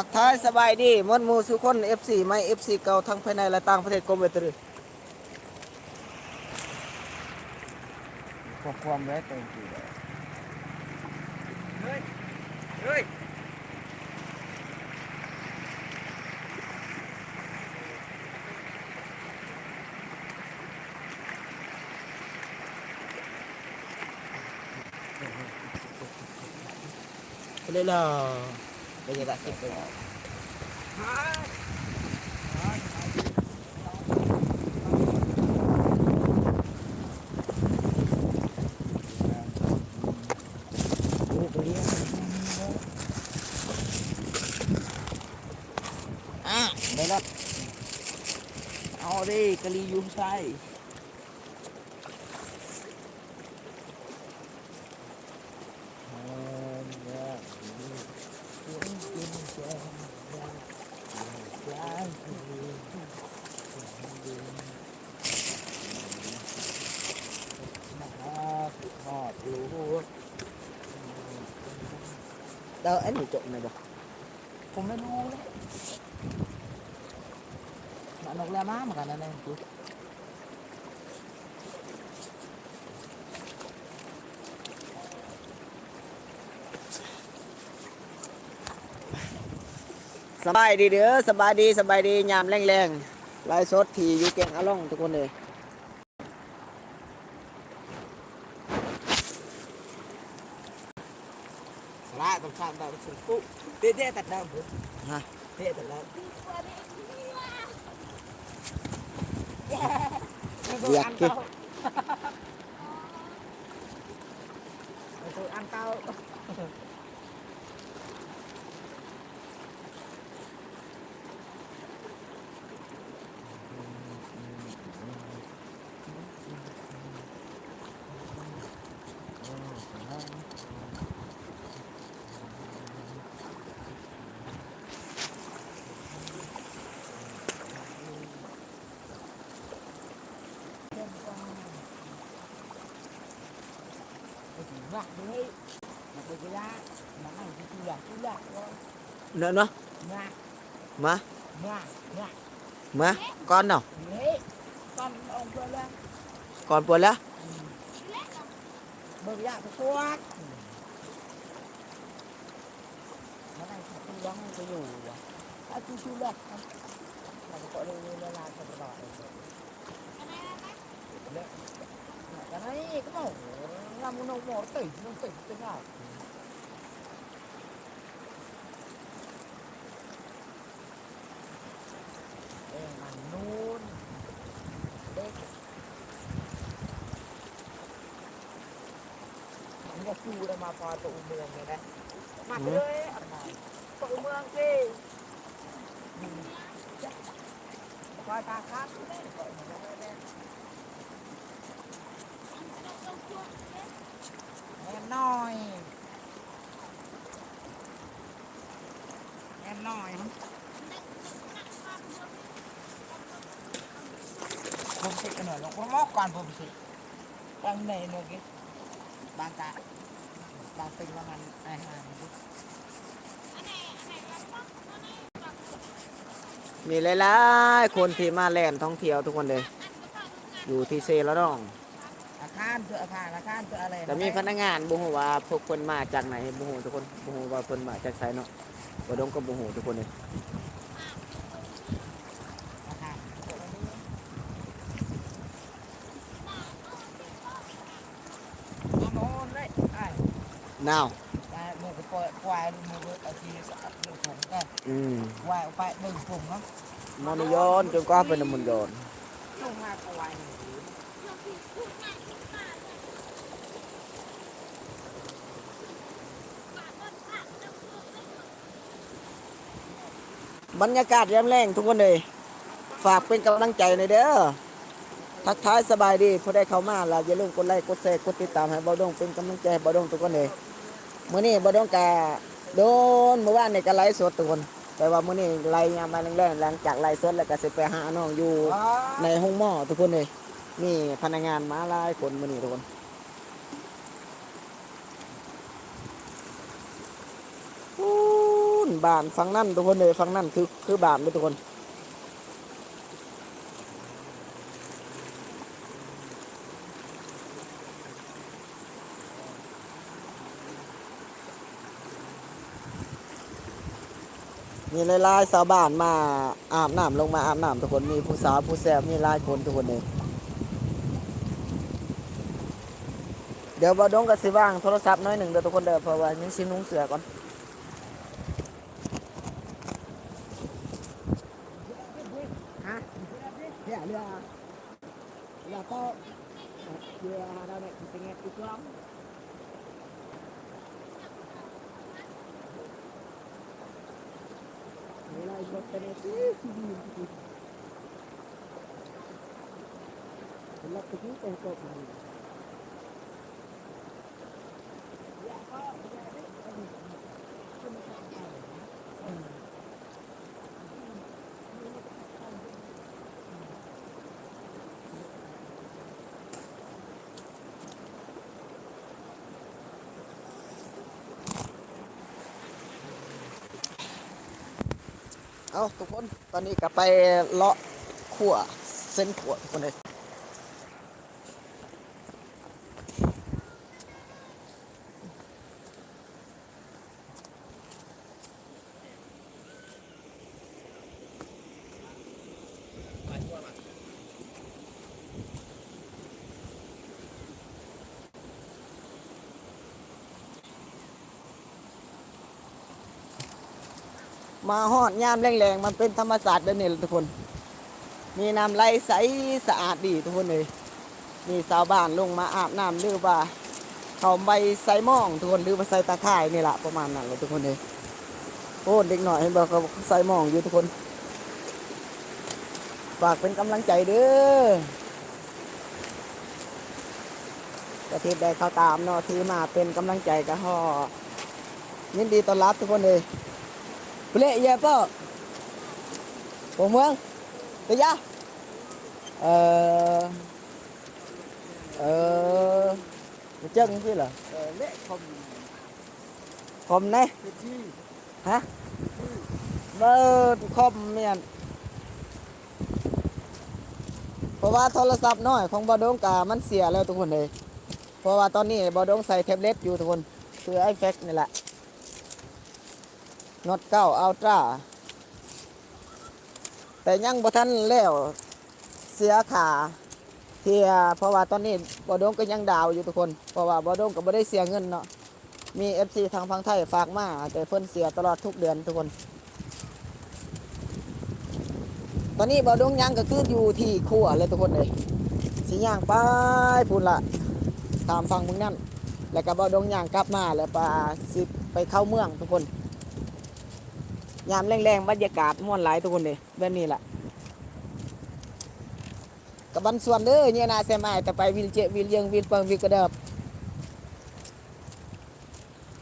ทักทายสบายดีมวนหมูสุคน FC ไม่ FC เก่าทั้งภายในและต่างประเทศกรมเวทรีขอความแวะเต็มที่เลยเฮ้ยเฮ้ยไปเลยล่ะ ไปเลยละคิดไปเลยโอ้โหเลี้ยงอะไปละเอาดิกะลีอยุ่ใส่เดาอันนี้จบไหมบ่ผมไม่รู้เลยมันนกแร่ม้าเหมือนกันนะเนี่ยคือสบายดีเด้อสบายดีสบายดียามแรงๆไลฟ์สดที่อยู่แกงอะล่องทุกคนเลย สาระต้องข้ามดาวสุดปุ๊เต้เต้ตัดดาวผม ฮะ เต้ตัดดาว อยากกิน ตัวอันเต้า Ngạc đấy Mà tôi cái lá Mà này thì tôi lạc tôi lạc thôi เนาะเนาะ Ngạc มา Ngạc Ngạc มาก่อนเนาะ Đấy Con ông vừa lên ก่ อนปวดแล้ว Bởi vì là cái quát Nó này thì tôi đóng cái dù À tôi chú lạc Mà nó có đây lên là thật là Đấy Cái này cái màu Làm một nông mỏ tẩy Nó tẩy cái nào Đây là màn nôn Đây ผมก็คูเลยมาพอตัวเมืองเล ยนะมาเลยตัวเมืองสิคอยครับแอนน้อยแอนน้อยผมสิกันหน่อยลงผมมอกก่อนผมสิตั้งในโนกิบางตาบางเป็นว่ามันไอ้ห่างมีหลายๆคนที่มาแล่นท่องเที่ยวทุกคนเลย อยู่ที่เซแล้วน้อง อาคารเจออาคารอาคารเจออะไรแต่มีพนักงานบ่ฮู้ว่าพวกเพิ่นมาจากไหนบ่ฮู้ทุกคนบ่ฮู้ว่าเพิ่นมาจากไสเนาะบ่ดงก็บ่ฮู้ทุกคนเลยอาคารมาโอนเลยไอ้นาวได้มือก็ปล่อยควายมือเอาทีหนึ่งถุงก็อืมควายเอาไปหนึ่งถุงเนาะมอนย้อนจนกว่าเป็นน้ำมันย้อนถุงมาควายหนึ่งถุง บรรยากาศแยามแรงทุกคนเลย ฝากเป็นกำลังใจในอยเด้อทักทายสบายดีผู้ได้เข้ามาแล้วอย่าลืมกดไลค์กดแชร์กดติดตามให้บ่าวดงเป็นกำลังใจบ่าวดงทุกคนเลยมื้อนี้บ่าวดงกะโดนเมื่อวานนี่ก็ไลฟ์สดทุกคนแต่ว่ามื้อนี้ไลฟ์ยามมาแรงๆหลังจากไลฟ์สดแล้วก็สิไปหาน้องอยู่ในห้องหม้อทุกคนเลยนี่พนักงานมาหลายคนมื้อนี้ทุกคนพูน บานฝั่งนั่นทุกคนเลยฝั่งนั่นคือคือบานเลยทุกคนมีหลายๆชาวบ้านมาอาบน้ำลงมาอาบน้ำทุกคนมีผู้สาวผู้แซบมีหลายคนทุกคนเลยเดี๋ยวบดงกับสิว่างโทรศัพท์น้อยหนึ่งเดี๋ยวทุกคนเด้อเพราะว่ายังชินุ่งเสือก่อน ฮะ เรือเรือเรือก็เรือเราเนี่ยเป็นไงตุ๊กล้อม Nila ibot ka na ito. Wala ko dito ito. เอาทุกคน ตอนนี้ก็ไปเลาะขั่วเส้นขั่วทุกคนเลย มาหอดยามแรงๆมันเป็นธรรมศาสตร์เด้อนี่แหลทุกคน มีน้ำไหลใสสะอาดดีทุกคนเลยมีชาวบ้านลงมาอาบน้ำหรือว่าเขาไปใส่หม้องทุกคนหรือว่าใส่ตาข่ายนี่แหละประมาณนั้นเลยทุกคนเลยโอ้เด็กหน่อยเห็นบอกเขาใส่หม้องอยู่ทุกคนฝากเป็นกำลังใจเด้อประเทศใดเขาตามเนาะที่มาเป็นกำลังใจกับห่อยินดีต้อนรับทุกคนเลย เปลเยเปอผมเมืองเดี๋ยวยะเออเออมันเจ้งพี่เหรอ Lệ không คอมนะ cái chi ฮะเบอร์คอมเมียนเพราะว่าโทรศัพท์น้อยของบอดงกามันเสียแล้วทุกคนเลย เพราะว่าตอนนี้บอดงใส่แท็บเล็ตอยู่ทุกคน คือไอแฟกนี่แหละ น็อตเก้าอัลตร้าแต่ยังบ่ทันแล้วเสียขาเทียเพราะว่าตอนนี้บอดงก็ยังดาวอยู่ทุกคน เพราะว่าบอดงก็บ่ได้เสียเงินเนาะมี FC ทางพังไทยฝากมาแต่เพิ่นเสียตลอดทุกเดือนทุกคน ตอนนี้บอดงยังก็คืออยู่ที่ครัวเลยทุกคนเลยสิย่างไปพูนละตามฟังมึงนั่นแล้วก็บอดงย่างกลับมาแล้วปลาสิไปเข้าเมืองทุกคน ยามแรงๆบรรยากาศม่วนหลายทุกคนเลยแบบนี้แหละกับบันส่วนเด้อเนี่ยนาเซมายแต่ไปวิลเจวิลเยียงวิลปังวิลกระเดิบ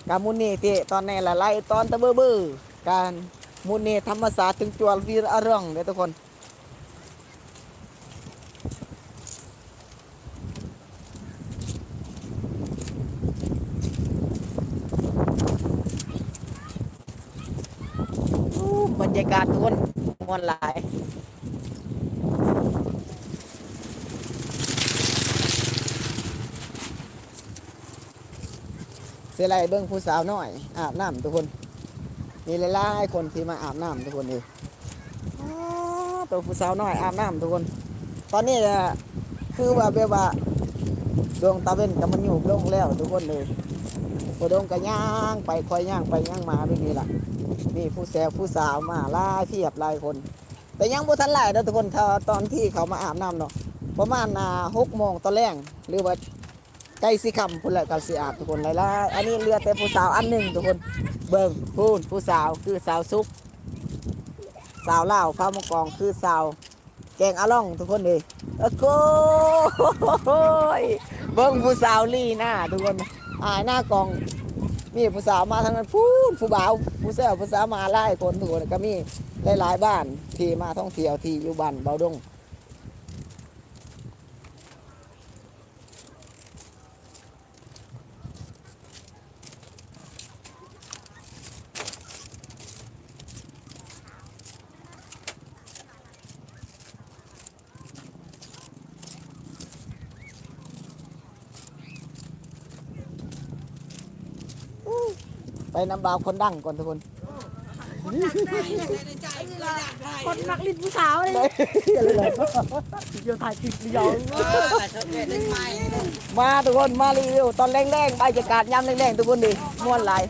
กามุนีที่ตอนนี้ละไล่ตอนตะเบือบือการมุนีธรรมศาสตร์ถึงจวลวีรอร่องเด้อทุกคน รรยากาศทุกคนมวนหลายเสียไรเบิ้งผู้สาวน้อย อาบน้ำทุกคน มีหลายๆคนที่มาอาบน้ำทุกคนเลยอ้าวตัวผู้สาวน้อยอาบน้ำทุกคน ตอนนี้น่ะคือว่าแบบว่าดวงตาเว้นกับมันอยู่ลงแล้วทุกคนเลยพอดงก็ย่างไปคอยย่างไปย่างมาแบบนี้ล่ะ นี่ผู้แสบผู้สาวมาลายเพียบหลายคน แต่ยังบ่ทันหลายนะทุกคนตอนที่เขามาอาบน้ำเนาะประมาณอ่าหกโมงตอนแรกหรือว่าใกล้สิคำพุ่นแหละกับสิอาบทุกคนหลายๆอันนี้เรือแต่ผู้สาวอันหนึ่งทุกคนเบิ่งพูนผู้สาวคือสาวซุปสาวเล่าวข้าวมกองคือสาวแกงอล่องทุกคนเลยโอ้โหเบิ่งผู้สาวลี่หน้าทุกคนอายหน้ากอง มีผู้สาวมาทางนั้นพูนผู้บ่าว ผู้แซ่บผู้สาวมาหลายคนทุกคนก็มีหลายๆบ้านที่มาท่องเที่ยวที่อยู่บ้านเบาดง ไปน้ำบาวคนดังก่อนทุกคนคนมักลิ้นผู้สาวเลยได้เดี๋ยวถ่ายคลิปเดียวแต่เขาเกิดได้ไหมมาทุกคนมารีวิวตอนแรงๆบรรยากาศยามแรงๆทุกคนดิม่วนหลาย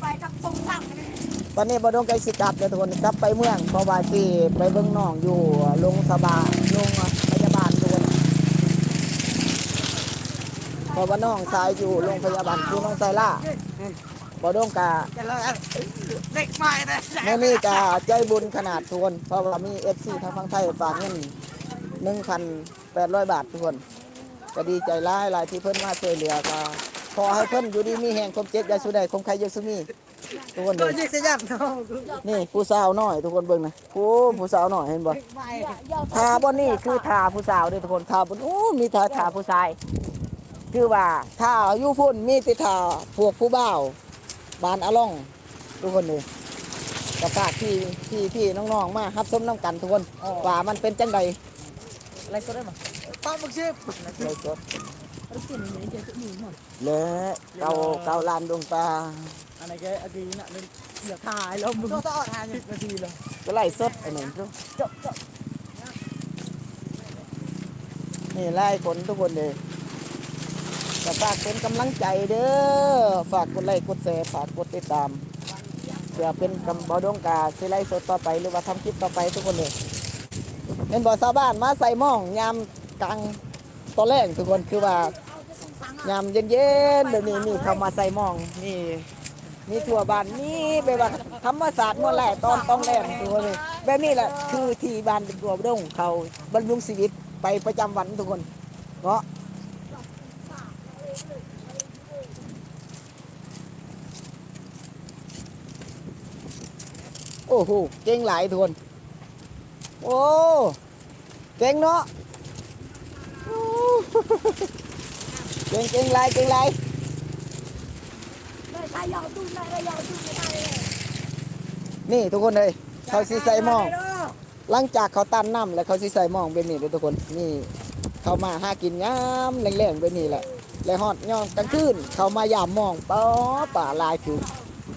ไปกับทรงสั่งตอนนี้บ่ต้องไกลสิกลับเดี๋ยวทุกคนกลับไปเมืองเพราะว่าสิไปเบิ่งน้องอยู่โรงพยาบาลโรงพยาบาลทุกคนเพราะว่าน้องสายอยู่โรงพยาบาลคือน้องไซล่า บ่ต้องกะจะเลิกเด็กใหม่เลยแม่นี่กะใจบุญขนาดทุกคนเพราะว่ามี FC ทางฝั่งไทยฝากเงิน1,800บาททุกคนก็ดีใจหลายหลายที่เพิ่นมาช่วยเหลือก็ขอให้เพิ่นอยู่ดีมีแห่งคมเจ็บอยาสุใดคมใครอยาสุมีทุกคนโดเลนยยิงเสียยันเขานี่ผู้สาวน้อยทุกคนเบิ่งนะโอ้ผู้สาวน้อยเห็นบ่เด็กใหม่ทาบนนี่คือทาผู้สาวเด้อทุกคนทาบนโอ้มีทาทาผู้ชาย คือว่าถ้าอยู่พุ่นมีแต่ทาพวกผู้บ่าว บานอะล่องทุกคนเลยกระฝากพี่พี่พี่น้องๆมารับชมน้ำกันทุกคนว่ามันเป็นจังใดอะไรก็ได้มาป้ามึงชิบเลยสดรถเปลี่ยนไหนเจอตัวหนึ่งหมดและเกาเกาลานดวงตาอะไรแกอดีน่ะเลยเดี๋ยวถ่ายแล้วมึงต้องอดทานสิบนาทีเลยก็ไล่สดไอ้หนึ่งทุกจบจบนี่ไล่ผลทุกคนเลยก็ ฝากเป็นกำลังใจเด้อ ฝากกดไลค์กดแชร์ฝากกดติดตามเพื่อเป็นกำบอดงกาสิไลฟ์สดต่อไปหรือว่าทำคลิปต่อไปทุกคนเลยเป็นบ่อชาวบ้านมาใส่หม่องยามกลางตอนแรกทุกคนคือว่ายามเย็นๆเดี๋ยวนี้นี่เขามาใส่หม่องนี่มีทั่วบ้านนี่แบบว่าธรรมศาสตร์เมื่อแรกตอนต้องแรกทุกคนเลยแบบนี้แหละคือที่บ้านเป็นตัวบดงเขาบรรลุชีวิตไปประจำวันทุกคนเนาะ โอ้โหเก่งหลายทุกคนโอ้เก่งเนาะโอ้เก่งเก่งหลายเก่งหลายได้ถ่ายยาวตุ้มได้ได้ยาวตุ้มไม่ได้เลยนี่ทุกคนเลยเขาสิใส่หม้อง หลังจากเขาตันน้ำแล้วเขาสิใส่หม้องเป็นนี่เลยทุกคนนี่เขามาหากินยามแรงๆเป็นนี่แหละแล้วฮอดย่อมกลางคืนเขามายามหมองป้อป่าลายผิว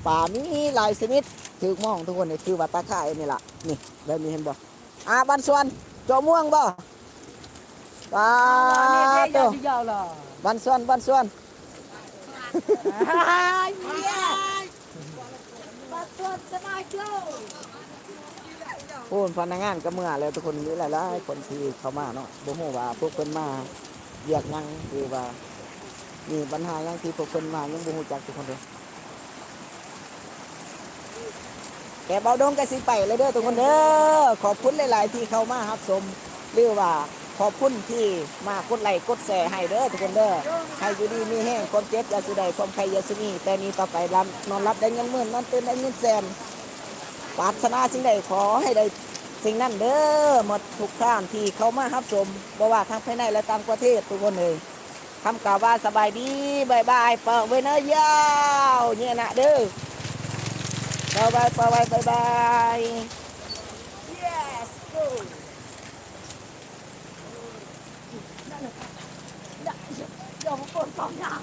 ป่ามีหลายชนิด ถือหมองทุกคนนี่คือว่าตาข่ายนี่ล่ะนี่แบบนี้เห็นบ่อาบันส่วนจอม่วงบ่ปลานี่ตัยาววๆเลยบันส่วนบันส่วนเนี่ยบัตรสดสบายเจ้าพูนพนักงานก็เมื่อแล้วทุกคนมีหลายๆคนที่เข้ามาเนาะบ่ฮู้ว่าพวกเพิ่นมาเรียกหยังหรือว่ามีปัญหาหยังที่พวกเพิ่นมายังบ่ฮู้จักทุกคนเด้อ แต่เบาดงก็สิไปเลยเด้อทุกคนเด้อขอบคุณหลาย ๆ ที่เข้ามาครับชมหรือว่าขอบคุณที่มากดไลค์กดแชร์ให้เด้อทุกคนเด้อให้อยู่ดีมีแห้งความเจ็บยาสิได้ความใครยาสิมีแต่นี้ต่อไปรับนอนรับได้เงินหมื่นนอนตื่นได้เงินแสนปรารถนาสิ่งใดขอให้ได้สิ่งนั้นเด้อหมดทุกท่านที่เขามารับชมบ่ว่าทั้งภายในและต่างประเทศทุกคนเลยคำกล่าวว่าสบายดีบายบายเปิดไว้เนอะยาวเนี่ยนะเด้อ บายบายบายบายบายบาย yes go เดี๋ยวผมกดสองอย่าง